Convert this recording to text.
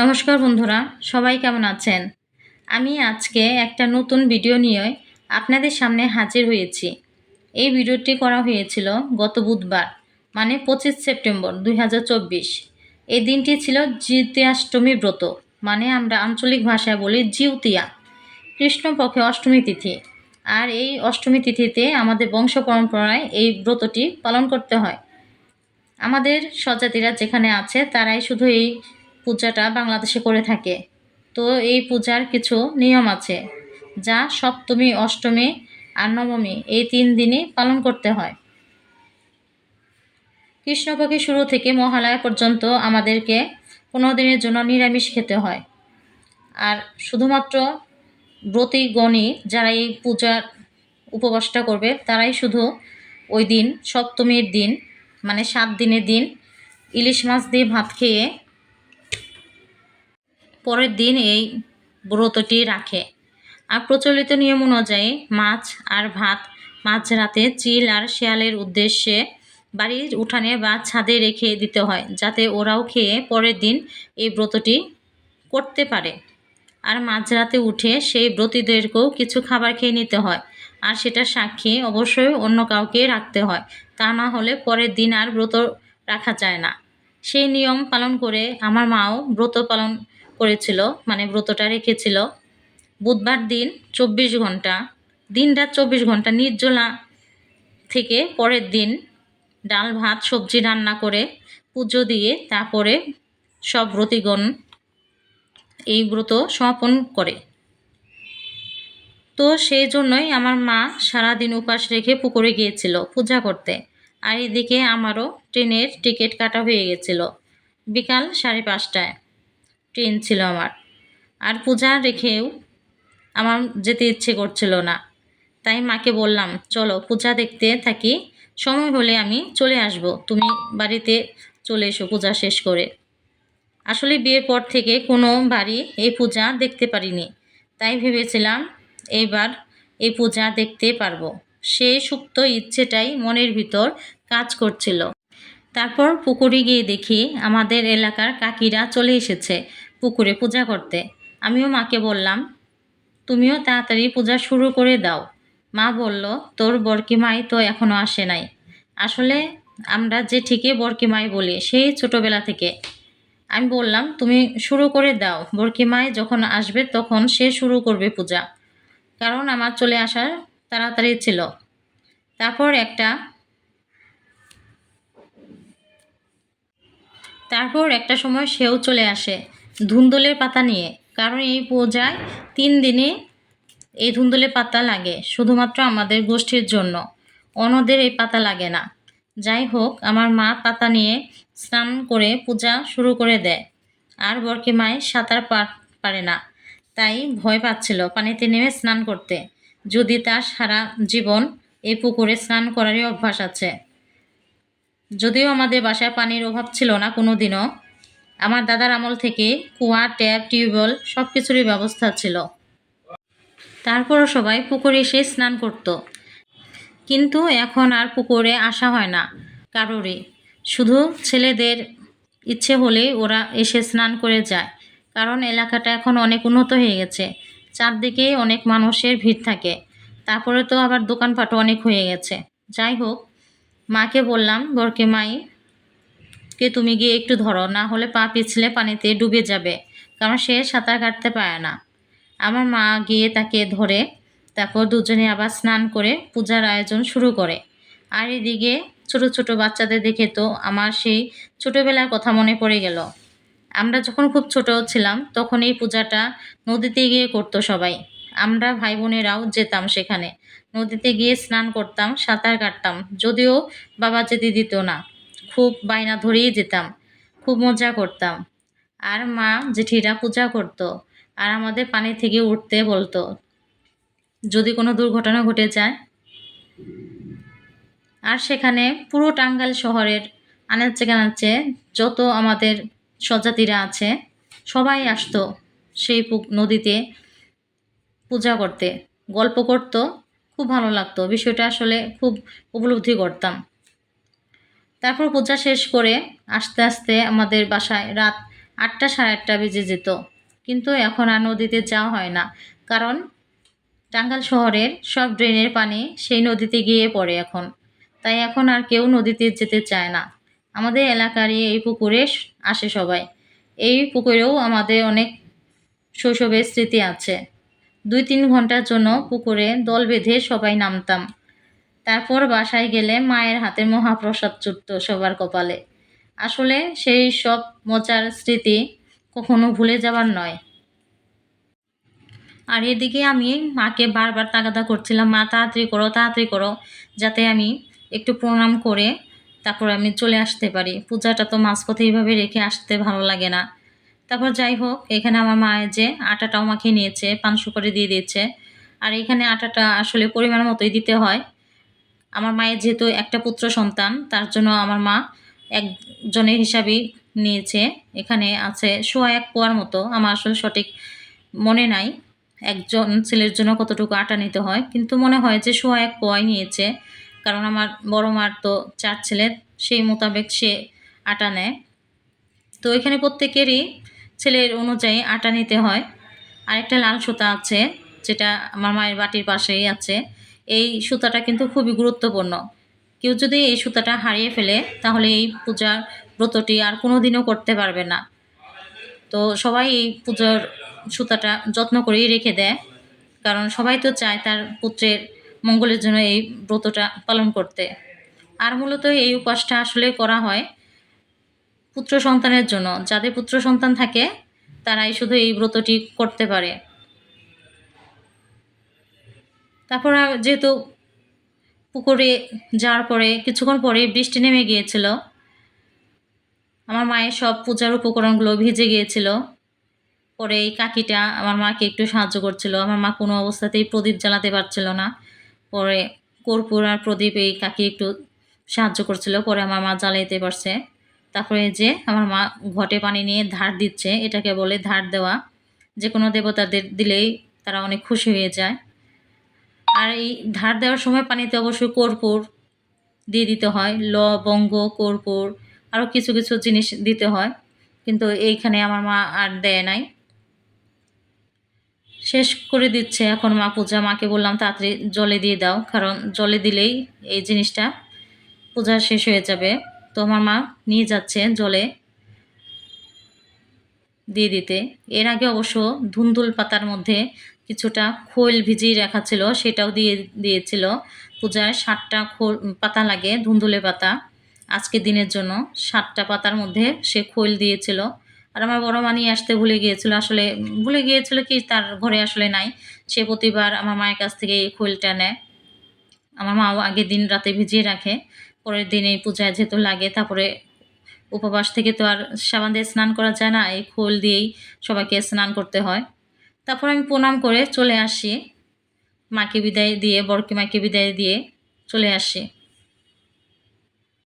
নমস্কার বন্ধুরা, সবাই কেমন আছেন? আমি আজকে একটা নতুন ভিডিও নিয়ে আপনাদের সামনে হাজির হয়েছি। এই ভিডিওটি করা হয়েছিল গত বুধবার মানে পঁচিশ সেপ্টেম্বর দুই হাজার চব্বিশ। এই দিনটি ছিল জিতিয়াষ্টমী ব্রত মানে আমরা আঞ্চলিক ভাষায় বলি জিউতিয়া। কৃষ্ণপক্ষে অষ্টমী তিথি, আর এই অষ্টমী তিথিতে আমাদের বংশ পরম্পরায় এই ব্রতটি পালন করতে হয়। আমাদের স্বজাতিরা যেখানে আছে, তারাই শুধু এই পূজাটা বাংলাদেশে করে থাকে। তো এই পূজার কিছু নিয়ম আছে, যা সপ্তমী, অষ্টমী আর নবমী, এই তিন দিনই পালন করতে হয়। কৃষ্ণপক্ষী শুরু থেকে মহালয়া পর্যন্ত আমাদেরকে পনেরো দিনের জন্য নিরামিষ খেতে হয়। আর শুধুমাত্র ব্রতী গণী যারা এই পূজার উপবাসটা করবে, তারাই শুধু ওই দিন সপ্তমীর দিন মানে সাত দিনের দিন ইলিশ মাছ দিয়ে ভাত খেয়ে পরের দিন এই ব্রতটি রাখে। আর প্রচলিত নিয়ম অনুযায়ী মাছ আর ভাত, মাঝরাতে চিল আর শেয়ালের উদ্দেশ্যে বাড়ির উঠানে বা ছাদে রেখে দিতে হয়, যাতে ওরাও খেয়ে পরের দিন এই ব্রতটি করতে পারে। আর মাঝরাতে উঠে সেই ব্রতীদেরকেও কিছু খাবার খেয়ে নিতে হয়, আর সেটা সাক্ষী অবশ্যই অন্য কাউকে রাখতে হয়। তা না হলে পরের দিন আর ব্রত রাখা যায় না। সেই নিয়ম পালন করে আমার মাও ব্রত পালন করেছিল মানে ব্রতটা রেখেছিল। বুধবার দিন চব্বিশ ঘণ্টা, দিন রাত চব্বিশ ঘণ্টা নির্জলা থেকে পরের দিন ডাল, ভাত, সবজি রান্না করে পুজো দিয়ে তারপরে সব ব্রতিগণ এই ব্রত সমাপন করে। তো সেই জন্যই আমার মা সারাদিন উপাস রেখে পুকুরে গিয়েছিল পূজা করতে। আর এদিকে আমারও ট্রেনের টিকিট কাটা হয়ে গেছিল। বিকাল সাড়ে পাঁচটায়। ট্রেন ছিল আমার। আর পূজা রেখেও আমার যেতে ইচ্ছে করছিল না। তাই মাকে বললাম, চলো পূজা দেখতে থাকি, সময় হলে আমি চলে আসব। তুমি বাড়িতে চলে এসো পূজা শেষ করে। আসলে বিয়ের পর থেকে কোনো বাড়ি এই পূজা দেখতে পারিনি। তাই ভেবেছিলাম, এইবার এই পূজা দেখতে পারব। সে সুপ্ত ইচ্ছেটাই মনের ভিতর কাজ করছিল। তারপর পুকুরে গিয়ে দেখি আমাদের এলাকার কাকিরা চলে এসেছে। পুকুরে পূজা করতে। আমিও মাকে বললাম, তুমিও তাড়াতাড়ি পূজা শুরু করে দাও। মা বলল, তোর বরকিমাই তো এখনও আসে নাই। আসলে আমরা যে ঠিকই বরকিমাই বলি, সেই ছোটোবেলা থেকে। আমি বললাম, তুমি শুরু করে দাও। বরকিমাই যখন আসবে তখন সে শুরু করবে পূজা। কারণ আমার চলে আসার তাড়াতাড়ি ছিল। তারপর একটা তারপর একটা সময় সেও চলে আসে। ধুন্দলের পাতা নিয়ে। কারণ এই পূজায় তিন দিনে এই ধুন্দলের পাতা লাগে, শুধুমাত্র আমাদের গোষ্ঠীর জন্য। অন্যদের এই পাতা লাগে না। যাই হোক, আমার মা পাতা নিয়ে স্নান করে পূজা শুরু করে দেয়। আর বরকে মায় সাঁতার পারে না। তাই ভয় পাচ্ছিল পানিতে নেমে স্নান করতে। যদি তার সারা জীবন এই পুকুরে স্নান করারই অভ্যাস আছে। যদিও আমাদের বাসায় পানির অভাব ছিল না কোনো দিনও আমার দাদার আমল থেকে কুয়া ট্যাপ, টিউবওয়েল সব কিছুরই ব্যবস্থা ছিল। তারপরও সবাই পুকুরে এসে স্নান করত। কিন্তু এখন আর পুকুরে আসা হয় না কারোরই। শুধু ছেলেদের ইচ্ছে হলে ওরা এসে স্নান করে যায়, কারণ এলাকাটা এখন অনেক উন্নত হয়ে গেছে। চারদিকে অনেক মানুষের ভিড় থাকে। তারপরে তো আবার দোকানপাটও অনেক হয়ে গেছে। যাই হোক, মাকে বললাম, বরকে মাই কে তুমি গিয়ে একটু ধরো, না হলে পা পিছলে পানিতে ডুবে যাবে, কারণ সে সাঁতার কাটতে পারে না। আমার মা গিয়ে তাকে ধরে তারপর দুজনে আবার স্নান করে পূজার আয়োজন শুরু করে। আর এদিকে ছোট ছোট বাচ্চাদের দেখে তো আমার সেই ছোটোবেলার কথা মনে পড়ে গেল। আমরা যখন খুব ছোট ছিলাম, তখন এই পূজাটা নদীতে গিয়ে করতো সবাই। আমরা ভাই বোনেরাও যেতাম সেখানে। নদীতে গিয়ে স্নান করতাম, সাঁতার কাটতাম, যদিও বাবা যেতে দিত না। খুব বায়না ধরেই যেতাম, খুব মজা করতাম। আর মা জেঠিরা পূজা করতো আর আমাদের পানি থেকে উঠতে বলতো, যদি কোনো দুর্ঘটনা ঘটে যায়? আর সেখানে পুরো টাঙ্গাইল শহরের আনাচে কানাচে যত আমাদের স্বজাতিরা আছে, সবাই আসতো সেই নদীতে পূজা করতে। গল্প করত, খুব ভালো লাগতো। বিষয়টা আসলে খুব উপলব্ধি করতাম। তারপর পূজা শেষ করে আস্তে আস্তে আমাদের বাসায় রাত আটটা সাড়ে আটটা বেজে যেত। কিন্তু এখন আর নদীতে যাওয়া হয় না। কারণ টাঙ্গাল শহরের সব ড্রেনের পানি সেই নদীতে গিয়ে পড়ে এখন। তাই এখন আর কেউ নদীতে যেতে চায় না। আমাদের এলাকারই এই পুকুরে আসে সবাই। এই পুকুরেও আমাদের অনেক শৈশবের স্মৃতি আছে। দুই তিন ঘণ্টার জন্য পুকুরে দল বেঁধে সবাই নামতাম। তারপর বাসায় গেলে মায়ের হাতে মহাপ্রসাদ চুটতো সবার কপালে। আসলে সেই সব মজার স্মৃতি কখনো ভুলে যাবার নয়। আর এদিকে আমি মাকে বারবার তাগাদা করছিলাম, মা, তাড়াতাড়ি করো তাড়াতাড়ি করো, যাতে আমি একটু প্রণাম করে তারপর আমি চলে আসতে পারি। পূজাটা তো মাঝপথে এইভাবে রেখে আসতে ভালো লাগে না। তারপর যাই হোক, এখানে আমার মায়ের যে আটাটাও মাখিয়ে নিয়েছে, পান সুপারি দিয়ে দিয়েছে। আর এখানে আটাটা আসলে পরিমাণ মতোই দিতে হয়। আমার মায়ের যেহেতু একটা পুত্র সন্তান, তার জন্য আমার মা একজনের হিসাবেই নিয়েছে। এখানে আছে, সোয়া এক পোয়ার মতো। আমার আসলে সঠিক মনে নাই, একজন ছেলের জন্য কতটুকু আটা নিতে হয়। কিন্তু মনে হয় যে সোয়া এক পোয়াই নিয়েছে, কারণ আমার বড় মার তো চার ছেলে, সেই মোতাবেক সে আটা নেয়। তো এখানে প্রত্যেকেরই ছেলের অনুযায়ী আটা নিতে হয়। আরেকটা লাল সুতা আছে, যেটা আমার মায়ের বাটির পাশেই আছে। এই সুতাটা কিন্তু খুবই গুরুত্বপূর্ণ। কেউ যদি এই সুতাটা হারিয়ে ফেলে, তাহলে এই পূজার ব্রতটি আর কোনো দিনও করতে পারবে না। তো সবাই এই পুজোর সুতাটা যত্ন করেই রেখে দেয়। কারণ সবাই তো চায় তার পুত্রের মঙ্গলের জন্য এই ব্রতটা পালন করতে। আর মূলত এই উপাসটা আসলে করা হয় পুত্র সন্তানের জন্য। যাদের পুত্র সন্তান থাকে, তারাই শুধু এই ব্রতটি করতে পারে। তারপর যেহেতু পুকুরে যাওয়ার পরে কিছুক্ষণ পরে বৃষ্টি নেমে গিয়েছিল, আমার মায়ের সব পূজার উপকরণগুলো ভিজে গিয়েছিল। পরে এই কাকিটা আমার মাকে একটু সাহায্য করছিল। আমার মা কোনো অবস্থাতেই প্রদীপ জ্বালাতে পারছিল না। পরে কর্পূর আর প্রদীপ এই কাকি একটু সাহায্য করছিল। পরে আমার মা জ্বালাইতে পারছে। তারপরে যে আমার মা ঘটে পানি নিয়ে ধার দিচ্ছে, এটাকে বলে ধার দেওয়া। যে কোনো দেবতাদের দিলেই তারা অনেক খুশি হয়ে যায়। আর এই ধার দেওয়ার সময় পানিতে অবশ্যই কর্পূর দিয়ে দিতে হয়, লবঙ্গ, কর্পূর আরও কিছু কিছু জিনিস দিতে হয়। কিন্তু এইখানে আমার মা আর দেয় নাই। শেষ করে দিচ্ছে এখন মা পূজা। মাকে বললাম, তাড়াতাড়ি জলে দিয়ে দাও, কারণ জলে দিলেই এই জিনিসটা পূজা শেষ হয়ে যাবে। তো আমার মা নিয়ে যাচ্ছে জলে দিয়ে দিতে। এর আগে অবশ্য ধুন্দুল পাতার মধ্যে কিছুটা খোল ভিজিয়ে রাখা ছিল, সেটাও দিয়ে দিয়েছিল। পূজায় ষাটটা খোল পাতা লাগে ধুন্দুলে পাতা। আজকে দিনের জন্য সাতটা পাতার মধ্যে সে খোল দিয়েছিল। আর আমার বড় মা নিয়ে আসতে ভুলে গিয়েছিল, আসলে ভুলে গিয়েছিল কি তার ঘরে আসলে নাই। সে প্রতিবার আমার মায়ের কাছ থেকে এই খোলটা নেয়। আমার মাও আগের দিন রাতে ভিজিয়ে রাখে, পরের দিন এই পূজায় যেহেতু লাগে, তারপরে উপবাস থেকে তো আর সাবান দিয়ে স্নান করা যায় না, এই খোল দিয়েই সবাইকে স্নান করতে হয়। তারপর আমি প্রণাম করে চলে আসি। মাকে বিদায় দিয়ে, বরকে মাকে বিদায় দিয়ে চলে আসি।